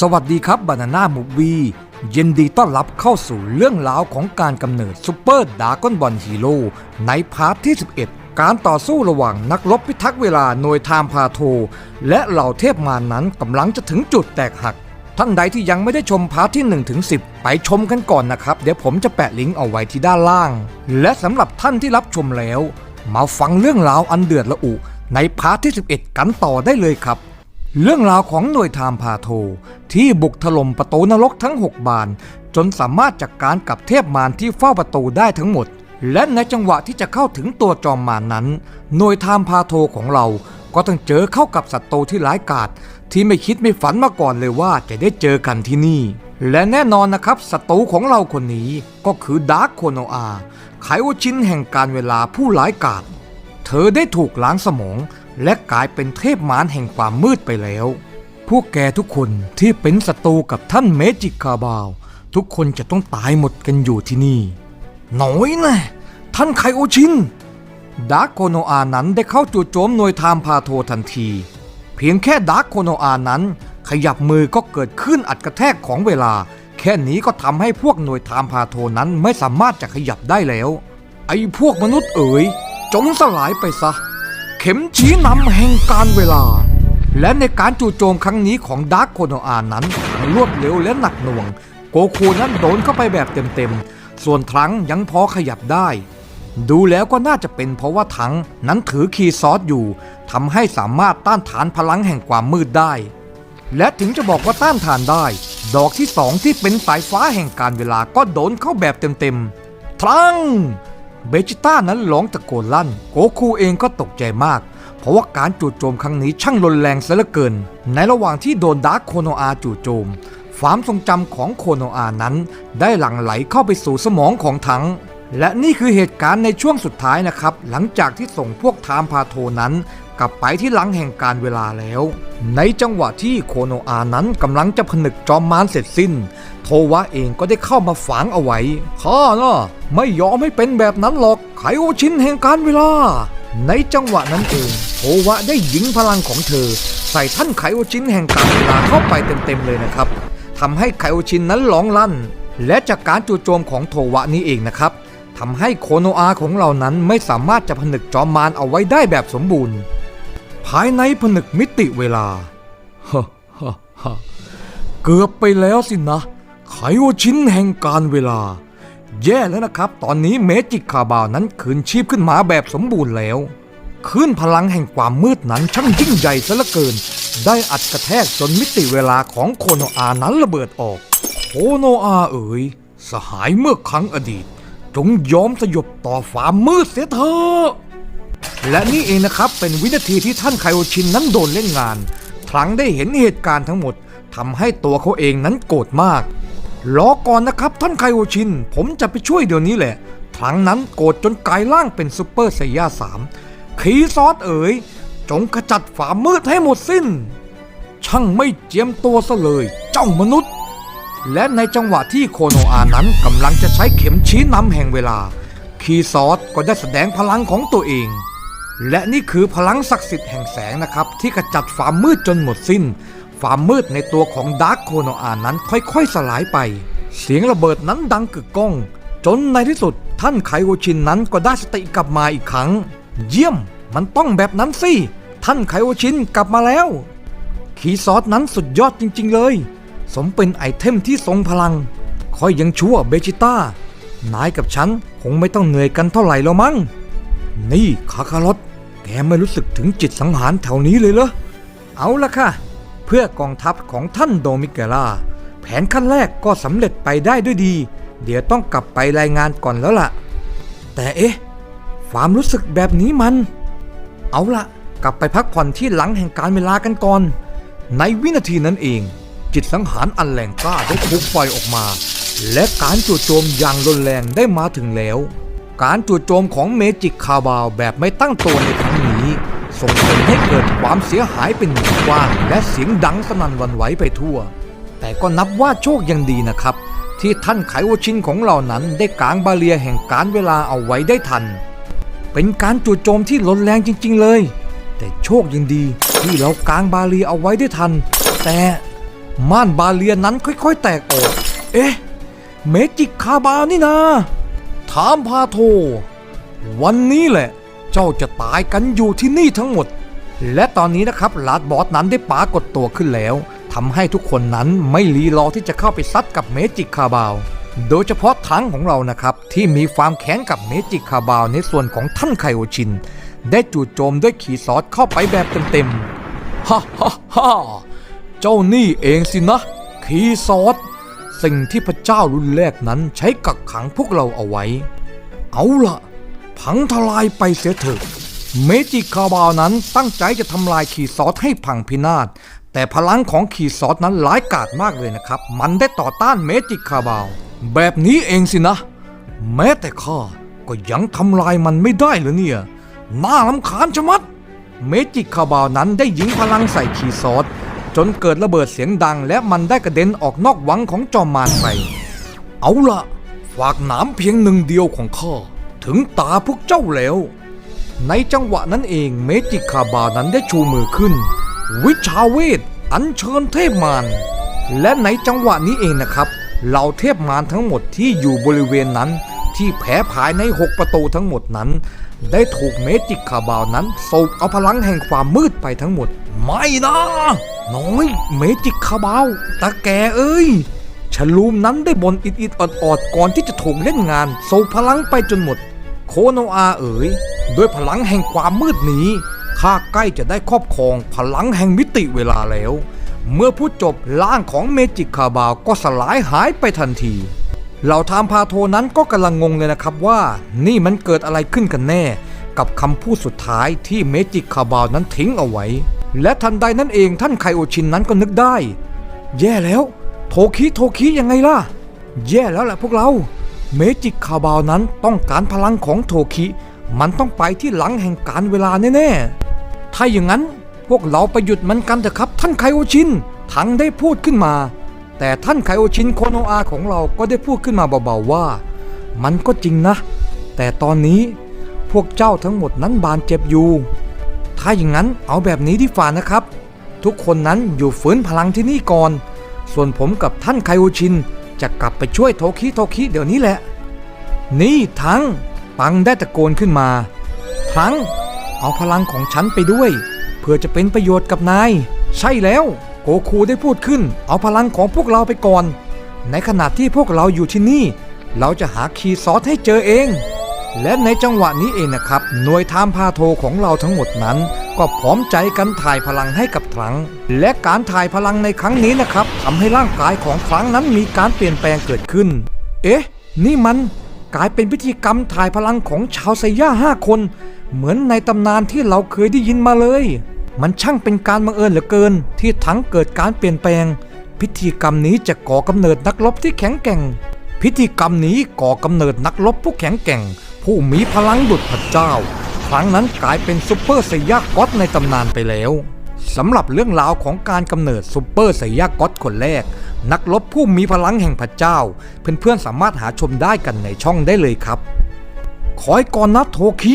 สวัสดีครับบานาน่ามูวียินดีต้อนรับเข้าสู่เรื่องราวของการกำเนิดซูเปอร์ดากอนบอลฮีโร่ในพาร์ทที่ 11 การต่อสู้ระหว่างนักรบพิทักษ์เวลาหน่วยไทม์พาโท และเหล่าเทพมารนั้นกำลังจะถึงจุดแตกหัก ท่านใดที่ยังไม่ได้ชมพาร์ทที่1ถึง10 ไปชมกันก่อนนะครับ เดี๋ยวผมจะแปะลิงก์เอาไว้ที่ด้านล่าง และสำหรับท่านที่รับชมแล้ว มาฟังเรื่องราวอันเดือดระอุในพาร์ทที่ 11 กันต่อได้เลยครับ เรื่องราวของหน่วยไทม์พาโท ที่บุกถล่มประตูนรกทั้ง 6 บาน จนสามารถจัดกการกับเทพมารที่เฝ้าประตูได้ทั้งหมด และในจังหวะที่จะเข้าถึงตัวจอมมารนั้น หน่วยไทม์พาโทของเราก็ต้องเจอเข้ากับศัตรูที่ร้ายกาจที่ไม่คิดไม่ฝันมาก่อนเลยว่าจะได้เจอกันที่นี่ และแน่นอนนะครับศัตรูของเราคนนี้ก็คือดาร์คโคโนอาไขโอชินแห่งการเวลาผู้ร้ายกาจเธอได้ถูกล้างสมอง และกลายเป็นเทพมารแห่งความมืดไปแล้ว พวกแกทุกคนที่เป็นศัตรูกับท่านเมจิกคาบาว ทุกคนจะต้องตายหมดกันอยู่ที่นี่ หน่อยนะ ท่านไคโอชินดาร์โคโนอานั้นได้เข้าจู่โจมหน่วยไทม์พาโททันที เพียงแค่ดาร์โคโนอานั้น ขยับมือก็เกิดขึ้นอัดกระแทกของเวลา แค่นี้ก็ทำให้พวกหน่วยไทม์พาโทนั้นไม่สามารถจะขยับได้แล้ว ไอ้พวกมนุษย์เอ๋ยจงสลายไปซะ ข็มชี้นำแห่งการเวลา และในการจู่โจมครั้งนี้ของดาร์คโคโนอานั้นรวดเร็วและหนักหน่วง โกคูนั้นโดนเข้าไปแบบเต็มๆ ส่วนทรังยังพอขยับได้ ดูแล้วก็น่าจะเป็นเพราะว่าถังนั้นถือคีย์ซอสอยู่ทำให้สามารถต้านทานพลังแห่งความมืดได้ และถึงจะบอกว่าต้านทานได้ ดอกที่สองที่เป็นสายฟ้าแห่งการเวลาก็โดนเข้าแบบเต็มๆทรัง เบจิต้านั้นร้องตะโกนลั่น โกคูเองก็ตกใจมาก เพราะว่าการจู่โจมครั้งนี้ช่างรุนแรงซะเหลือเกิน ในระหว่างที่โดนดาร์คโคโนอาจู่โจมความทรงจำของโคโนอานั้น ได้หลั่งไหลเข้าไปสู่สมองของทั้ง และนี่คือเหตุการณ์ในช่วงสุดท้ายนะครับ หลังจากที่ส่งพวกไทม์พาโทนั้น กลับไปที่หลังแห่งการเวลาแล้ว ในจังหวะที่โคโนอานั้นกำลังจะผนึกจอมมารเสร็จสิ้น โทวะเองก็ได้เข้ามาฝังเอาไว้ข้านะไม่ยอมให้เป็นแบบนั้นหรอกไขโอชินแห่งการเวลา ในจังหวะนั้นเองโทวะได้ยิงพลังของเธอ ใส่ท่านไขโอชินแห่งการเวลาเข้าไปเต็มๆเลยนะครับทำให้ไคโอชินนั้นร้องลั่น และจากการจู่โจมของโทวะนี้เองนะครับ ทำให้โคโนอาของเรานั้นไม่สามารถจะผนึกจอมมารเอาไว้ได้แบบสมบูรณ์ ภายในผนึกมิติเวลาฮ่าฮ่าฮ่าเกือบไปแล้วสินะ ไขโอชินแห่งการเวลา แย่แล้วนะครับ ตอนนี้เมจิกคาบาวนั้นคืนชีพขึ้นมาแบบสมบูรณ์แล้วคืนพลังแห่งความมืดนั้นช่างยิ่งใหญ่ซะเหลือเกิน ได้อัดกระแทกจนมิติเวลาของโคโนอานั้นระเบิดออก โคโนอาเอ๋ยสหายเมื่อครั้งอดีต จงยอมสยบต่อความืดเสียเถอะและนี่เองนะครับเป็นวินาทีที่ท่านไคโอชินนั้นโดนเล่นงานทรังได้เห็นเหตุการณ์ทั้งหมดทำให้ตัวเขาเองนั้นโกรธมากรอก่อนนะครับท่านไคโอชิน ผมจะไปช่วยเดี๋ยวนี้แหละทรังนั้นโกรธจนกลายร่างเป็นซูเปอร์ไซย่าสามขีซอสเอ๋ย จงขจัดฝามืดให้หมดสิ้น ช่างไม่เจียมตัวซะเลย เจ้ามนุษย์ และในจังหวะที่โคโนอานั้นกำลังจะใช้เข็มชี้นำแห่งเวลา คีซอสก็ได้แสดงพลังของตัวเอง และนี่คือพลังศักดิ์สิทธิ์แห่งแสงนะครับ ที่กระจัดความมืดจนหมดสิ้น ความมืดในตัวของดาร์คโคโนอานั้นค่อยๆสลายไป เสียงระเบิดนั้นดังกึกก้อง จนในที่สุดท่านไคโอชินนั้นก็ได้สติกลับมาอีกครั้ง เยี่ยมมันต้องแบบนั้นสิท่านไคโอชินกลับมาแล้วขีซอสนั้นสุดยอดจริง ๆ เลย สมเป็นไอเทมที่ทรงพลัง คอยยังชั่วเบจิต้านายกับฉันคงไม่ต้องเหนื่อยกันเท่าไหร่แล้วมั้ง นี่คาคารอตแกไม่รู้สึกถึงจิตสังหารแถวนี้เลยเหรอ เอาละค่ะ เพื่อกองทัพของท่านโดมิเกล่า แผนขั้นแรกก็สำเร็จไปได้ด้วยดี เดี๋ยวต้องกลับไปรายงานก่อนแล้วล่ะ แต่เอ๊ะ ความรู้สึกแบบนี้มัน เอาละกลับไปพักผ่อนที่หลังแห่งการเวลากันก่อน ในวินาทีนั้นเอง จิตสังหารอันแรงกล้าได้ถูกปล่อยออกมา และการจู่โจมอย่างรุนแรงได้มาถึงแล้ว การจู่โจมของเมจิกคาบาวแบบไม่ตั้งตัวในครั้งนี้ส่งผลให้เกิดความเสียหายเป็นวงกว้างและเสียงดังสนั่นวันไหวไปทั่ว แต่ก็นับว่าโชคยังดีนะครับ ที่ท่านไขโอชินของเรานั้นได้กางบาเรียแห่งการเวลาเอาไว้ได้ทัน เป็นการจู่โจมที่รุนแรงจริง ๆ เลย แต่โชคยังดีที่เรากางบาเรียเอาไว้ได้ทัน แต่ ม่านบาเลียนนั้นค่อยๆ แตกออก เอ๊ะ เมจิกคาบานี่นาถามพาโท วันนี้แหละ เจ้าจะตายกันอยู่ที่นี่ทั้งหมด และตอนนี้นะครับลาดบอสนั้นได้ปากฏตัวขึ้นแล้วทำให้ทุกคนนั้นไม่รีรอที่จะเข้าไปซัดกับเมจิกคาบาว โดยเฉพาะทั้งของเรานะครับ ที่มีความแค้นกับเมจิกคาบาวในส่วนของท่านไคโอชิน ได้จู่โจมด้วยขีซอสเข้าไปแบบเต็มๆฮ่าฮ่าฮ่า จ้านี่เองสินะขีซอสสิ่งที่พระเจ้ารุ่นแรกนั้นใช้กักขังพวกเราเอาไว้ เอาละพังทลายไปเสียเถอะ เมจิคาบาวนั้นตั้งใจจะทำลายขีซอสให้พังพินาศ แต่พลังของขีซอสนั้นร้ายกาจมากเลยนะครับ มันได้ต่อต้านเมจิคาบาว แบบนี้เองสินะ แม้แต่ข้าก็ยังทำลายมันไม่ได้เลยเนี่ย น่าลำคาญชะมัด เมจิคาบาวนั้นได้ยิงพลังใส่ขีซอส จนเกิดระเบิดเสียงดังและมันได้กระเด็นออกนอกวังของจอมมารไป เอาละฝากหนามเพียงหนึ่งเดียวของข้าถึงตาพวกเจ้าแล้ว ในจังหวะนั้นเองเมจิคาบานั้นได้ชูมือขึ้น วิชาเวทอัญเชิญเทพมารและในจังหวะนี้เองนะครับเหล่าเทพมารทั้งหมดที่อยู่บริเวณนั้น ที่แผ่ภายในหกประตูทั้งหมดนั้น ได้ถูกเมจิกคาบาวนั้นสูบเอาพลังแห่งความมืดไปทั้งหมด ไม่นะน้อยเมจิกคาบาวตาแกเอ้ยฉลูมนั้นได้บนอิดอิดออดออดๆก่อนที่จะถูกเล่นงานสูบพลังไปจนหมด โคโนอาเอ๋ยด้วยพลังแห่งความมืดนี้ข้าใกล้จะได้ครอบครองพลังแห่งมิติเวลาแล้ว เมื่อพูดจบร่างของเมจิกคาบาวก็สลายหายไปทันที เหล่าทามพาโทนั้นก็กำลังงงเลยนะครับว่านี่มันเกิดอะไรขึ้นกันแน่ กับคำพูดสุดท้ายที่เมจิกคาบาวนั้นทิ้งเอาไว้ และทันใดนั้นเองท่านไคโอชินนั้นก็นึกได้ แย่แล้ว โทคิโทคิยังไงล่ะ แย่แล้วแหละพวกเรา เมจิกคาบาวนั้นต้องการพลังของโทคิ มันต้องไปที่หลังแห่งการเวลาแน่ๆถ้าอย่างนั้นพวกเราไปหยุดมันกันเถอะครับท่านไคโอชินทั้งได้พูดขึ้นมา แต่ท่านไคโอชินโคโนอาของเราก็ได้พูดขึ้นมาเบาๆว่า มันก็จริงนะ แต่ตอนนี้พวกเจ้าทั้งหมดนั้นบาดเจ็บอยู่ ถ้าอย่างนั้นเอาแบบนี้ดีฝ่านะครับ ทุกคนนั้นอยู่ฝืนพลังที่นี่ก่อน ส่วนผมกับท่านไคโอชินจะกลับไปช่วยโทคิโทคิเดี๋ยวนี้แหละ นี่ทั้งปังได้ตะโกนขึ้นมา ทั้งเอาพลังของฉันไปด้วย เพื่อจะเป็นประโยชน์กับนาย ใช่แล้ว โกคูได้พูดขึ้นเอาพลังของพวกเราไปก่อน ในขณะที่พวกเราอยู่ที่นี่ เราจะหาคีย์ซอสให้เจอเอง และในจังหวะนี้เองนะครับ หน่วยทามพาโทของเราทั้งหมดนั้น ก็พร้อมใจกันถ่ายพลังให้กับทรัง และการถ่ายพลังในครั้งนี้นะครับทำให้ร่างกายของทรังนั้นมีการเปลี่ยนแปลงเกิดขึ้น เอ๊ะ นี่มันกลายเป็นพิธีกรรมถ่ายพลังของชาวไซย่าห้าคน เหมือนในตำนานที่เราเคยได้ยินมาเลย มันช่างเป็นการบังเอิญเหลือเกิน ที่ทั้งเกิดการเปลี่ยนแปลง พิธีกรรมนี้จะก่อกำเนิดนักรบที่แข็งแกร่ง พิธีกรรมนี้ก่อกำเนิดนักรบผู้แข็งแกร่ง ผู้มีพลังดุจพระเจ้า ครั้งนั้นกลายเป็นซูเปอร์ไซยาก็อตในตำนานไปแล้วสำหรับเรื่องราวของการกำเนิดซูเปอร์ไซยาก็อตคนแรก นักรบผู้มีพลังแห่งพระเจ้า เพื่อนๆสามารถหาชมได้กันในช่องได้เลยครับคอยก่อนนะโทคิ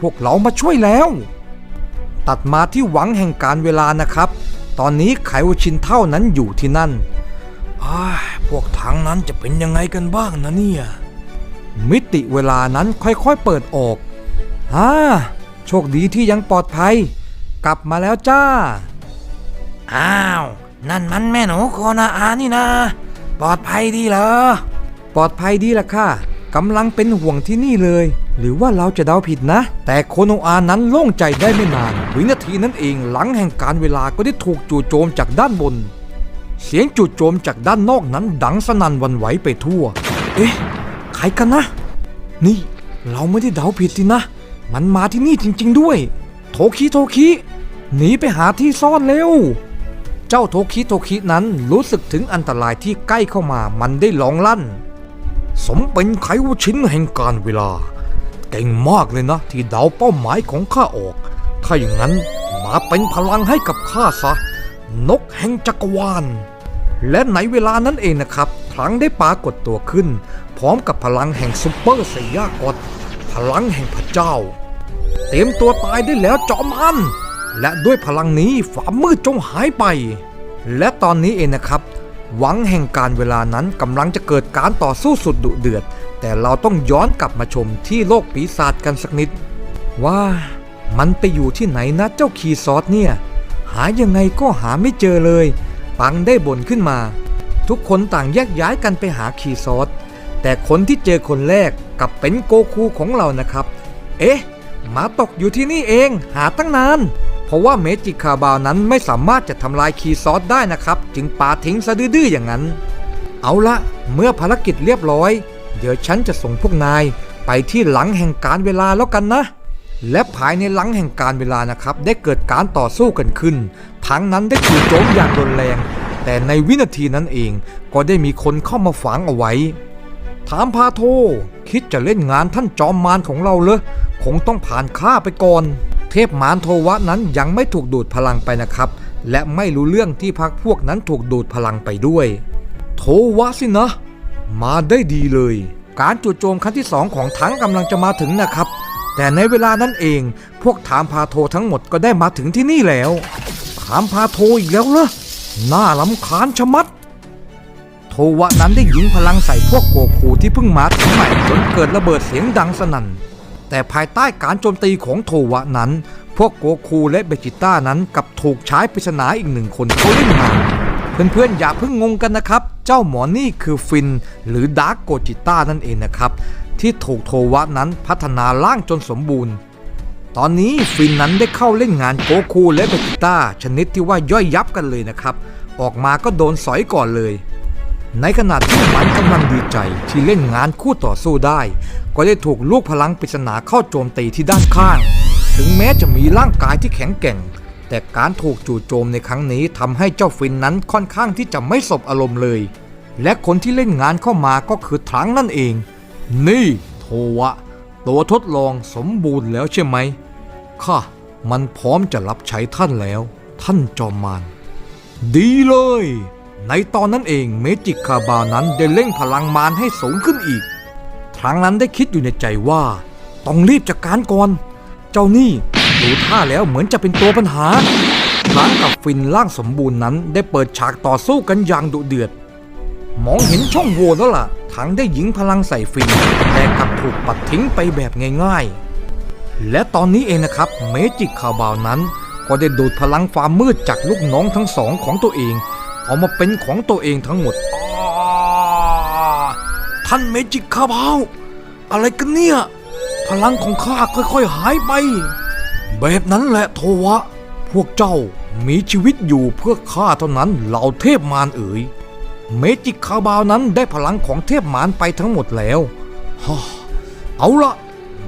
พวกเรามาช่วยแล้ว ตัดมาที่หวังแห่งการเวลานะครับ ตอนนี้ไขวชินเท่านั้นอยู่ที่นั่นอ้ายพวกทางนั้นจะเป็นยังไงกันบ้างนะเนี่ย มิติเวลานั้นค่อยๆเปิดออกอ่าโชคดีที่ยังปลอดภัย กลับมาแล้วจ้า อ้าว นั่นมันแม่หนูโคนาอานี่นะ ปลอดภัยดีเหรอ ปลอดภัยดีละค่ะกำลังเป็นห่วงที่นี่เลย หรือว่าเราจะเดาผิดนะ แต่โคโนอานั้นโล่งใจได้ไม่นาน วินาทีนั้นเองหลังแห่งการเวลาก็ได้ถูกจู่โจมจากด้านบน เสียงจู่โจมจากด้านนอกนั้นดังสนั่นวันไหวไปทั่ว เอ๊ะใครกันนะ นี่เราไม่ได้เดาผิดสินะ มันมาที่นี่จริง ๆ ด้วย โทคิโทคิหนีไปหาที่ซ่อนเร็ว เจ้าโทคิโทคินั้นรู้สึกถึงอันตรายที่ใกล้เข้ามามันได้ร้องลั่น สมเป็นไขวชินแห่งการเวลา เก่งมากเลยนะที่เดาเป้าหมายของข้าออก ถ้าอย่างนั้นมาเป็นพลังให้กับข้าซะ นกแห่งจักรวาล และในเวลานั้นเองนะครับทรังได้ปรากฏตัวขึ้น พร้อมกับพลังแห่งซุปเปอร์ไซยากอดพลังแห่งพระเจ้า เตรียมตัวตายได้แล้วจอมอัน และด้วยพลังนี้ฝ่ามืดจงหายไป และตอนนี้เองนะครับ หวังแห่งการเวลานั้นกำลังจะเกิดการต่อสู้สุดดุเดือด แต่เราต้องย้อนกลับมาชมที่โลกปีศาจกันสักนิด ว่า มันไปอยู่ที่ไหนนะเจ้าคีซอสเนี่ย หายังไงก็หาไม่เจอเลย ปังได้บ่นขึ้นมา ทุกคนต่างแยกย้ายกันไปหาคีซอสแต่คนที่เจอคนแรกกลับเป็นโกคูของเรานะครับ เอ๊ะหมาตกอยู่ที่นี่เองหาตั้งนาน เพราะว่าเมจิคาบาวนั้นไม่สามารถจะทำลายคีซอสได้นะครับ จึงปาทิ้งซะดื้อๆอย่างนั้น เอาละเมื่อภารกิจเรียบร้อย เดี๋ยวฉันจะส่งพวกนายไปที่หลังแห่งการเวลาแล้วกันนะ และภายในหลังแห่งการเวลานะครับ ได้เกิดการต่อสู้กันขึ้น ทั้งนั้นได้ถูกโจมอย่างรุนแรง แต่ในวินาทีนั้นเองก็ได้มีคนเข้ามาฝังเอาไว้ ถามพาโท คิดจะเล่นงานท่านจอมมารของเราเลยคงต้องผ่านข้าไปก่อน เทพมารโทวะนั้นยังไม่ถูกดูดพลังไปนะครับ และไม่รู้เรื่องที่พักพวกนั้นถูกดูดพลังไปด้วย โทวะสินะ มาได้ดีเลย การจู่โจมครั้งที่สองของทั้งกำลังจะมาถึงนะครับ แต่ในเวลานั้นเอง พวกถามพาโททั้งหมดก็ได้มาถึงที่นี่แล้ว ถามพาโทอีกแล้วเหรอน่าลำคาญชะมัด โทวะนั้นได้ยิงพลังใส่พวกโกคูที่เพิ่งมาถึงใหม่จนเกิดระเบิดเสียงดังสนั่น แต่ภายใต้การโจมตีของโทวะนั้น พวกโกคูและเบจิต้านั้นกับถูกใช้ปริศนาอีกหนึ่งคนเขาเล่นงานเพื่อนๆอย่าเพิ่งงงกันนะครับ เจ้าหมอนี่คือฟินหรือดาร์กโกจิต้านั่นเองนะครับ ที่ถูกโทวะนั้นพัฒนาร่างจนสมบูรณ์ ตอนนี้ฟินนั้นได้เข้าเล่นงานโกคูและเบจิต้าชนิดที่ว่าย่อยยับกันเลยนะครับ ออกมาก็โดนสอยก่อนเลย ในขณะที่มันกำลังดีใจที่เล่นงานคู่ต่อสู้ได้ ก็ได้ถูกลูกพลังปริศนาเข้าโจมตีที่ด้านข้าง ถึงแม้จะมีร่างกายที่แข็งแกร่งแต่การถูกจู่โจมในครั้งนี้ทำให้เจ้าฟินนั้นค่อนข้างที่จะไม่สบอารมณ์เลย และคนที่เล่นงานเข้ามาก็คือทรังนั่นเอง นี่โทวะ ตัวทดลองสมบูรณ์แล้วใช่ไหมค่ะมันพร้อมจะรับใช้ท่านแล้ว ท่านจอมมารดีเลย ในตอนนั้นเองเมจิกคาบาวนั้นได้เร่งพลังมารให้สูงขึ้นอีกทางนั้นได้คิดอยู่ในใจว่า ต้องรีบจัดการก่อน เจ้านี่ดูท่าแล้วเหมือนจะเป็นตัวปัญหาทางกับฟินร่างสมบูรณ์นั้นได้เปิดฉากต่อสู้กันอย่างดุเดือด มองเห็นช่องโหว่แล้วล่ะ ทั้งได้ยิงพลังใส่ฟินแต่กลับถูกปัดทิ้งไปแบบง่ายๆ และตอนนี้เองนะครับเมจิกคาบาวนั้น ก็ได้ดูดพลังความมืดจากลูกน้องทั้งสองของตัวเอง เอามาเป็นของตัวเองทั้งหมด ท่านเมจิกคาบาวอะไรกันเนี่ย พลังของข้าค่อยๆหายไป แบบนั้นแหละโทวะ พวกเจ้ามีชีวิตอยู่เพื่อข้าเท่านั้นเหล่าเทพมารเอ๋ย เมจิกคาบาวนั้นได้พลังของเทพมารไปทั้งหมดแล้วฮ่าเอาละ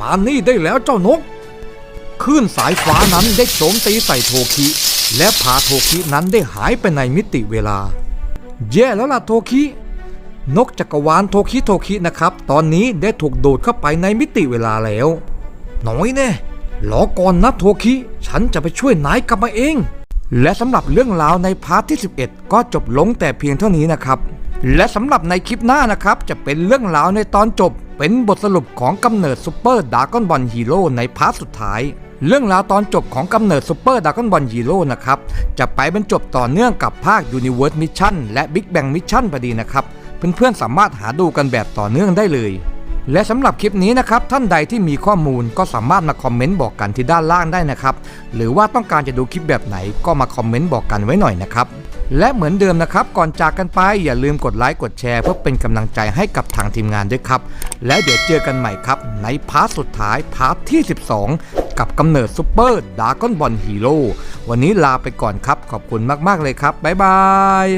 มานี่ได้แล้วเจ้านกคลื่นสายฟ้านั้นได้โจมตีใส่โทคิ และพาโทคินั้นได้หายไปในมิติเวลา แย่แล้วล่ะโทคิ นกจักรวาลโทคิโทคินะครับ ตอนนี้ได้ถูกโดดเข้าไปในมิติเวลาแล้ว น้อยแน่รอก่อนนะโทคิ ฉันจะไปช่วยนายกลับมาเอง และสำหรับเรื่องราวในพาร์ทที่ 11 ก็จบลงแต่เพียงเท่านี้นะครับ และสำหรับในคลิปหน้านะครับ จะเป็นเรื่องราวในตอนจบ เป็นบทสรุปของกำเนิดซูเปอร์ดากอนบอลฮีโร่ในพาร์ทสุดท้าย เรื่องราวตอนจบของกำเนิดซูเปอร์ดากอนบอลฮีโร่นะครับ จะไปบรรจบต่อเนื่องกับภาค Universe Mission และ Big Bang Mission พอดีนะครับ เพื่อนๆสามารถหาดูกันแบบต่อเนื่องได้เลย และสำหรับคลิปนี้นะครับท่านใดที่มีข้อมูลก็สามารถมาคอมเมนต์บอกกันที่ด้านล่างได้นะครับ หรือว่าต้องการจะดูคลิปแบบไหนก็มาคอมเมนต์บอกกันไว้หน่อยนะครับ และเหมือนเดิมนะครับ ก่อนจากกันไปอย่าลืมกดไลค์กดแชร์เพื่อเป็นกำลังใจให้กับทางทีมงานด้วยครับ แล้วเดี๋ยวเจอกันใหม่ครับ ในพาร์ทสุดท้ายพาร์ทที่ 12 กับกำเนิดซูเปอร์ดากอนบอลฮีโร่วันนี้ลาไปก่อนครับขอบคุณมากๆเลยครับบ๊ายบาย